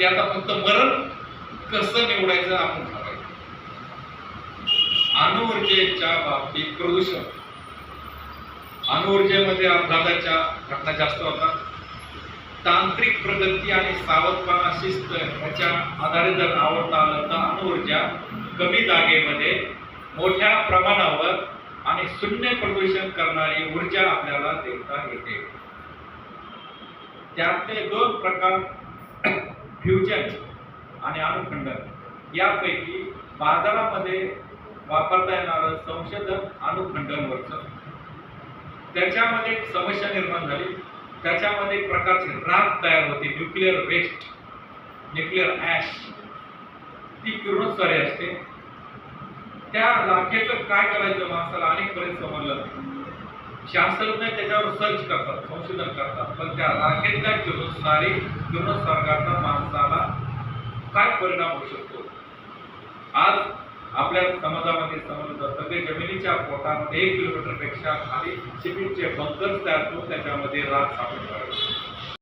ते आता फक्त मरण कसं निवडायचं आपण ठरवायचं अणुऊर्जेच्या बाबतीत प्रदूषण. अणुऊर्जेमध्ये अपघाताच्या घटना जास्त होतात. तांत्रिक प्रगती आणि सावधपणा शिस्त ह्याच्या आधारे जर आवडता आलं तर अणुऊर्जा कमी जागेमध्ये मोठ्या प्रमाणावर आणि शून्य प्रदूषण करणारी ऊर्जा आपल्याला देता येते. त्यातले दोन प्रकार फ्युजन आणि अणुखंडन यापैकी बाजारामध्ये वापरता येणारं संशोधन अणुखंडनवरचं त्याच्यामध्ये एक समस्या निर्माण झाली. त्याच्यामध्ये एक प्रकारची राख तयार होते. न्यूक्लिअर वेस्ट न्यूक्लिअर ॲश ती किरणोत्सारी असते. त्या राखेचं काय करायचं माणसाला अनेकपर्यंत समजलं नाही. शास्त्रज्ञ त्याच्यावर सर्च करतात संशोधन करतात. पण त्या राखेतल्या किरणोत्सारी किरणोत्सर्गाचा माणसाला काय परिणाम होऊ शकतो? आज आपल्या समाजामध्ये समजलं जातं की जमिनीच्या पोटामध्ये एक किलोमीटरपेक्षा खाली सिमेंटचे बंकर्स तयार करून त्याच्यामध्ये राख सापडतात.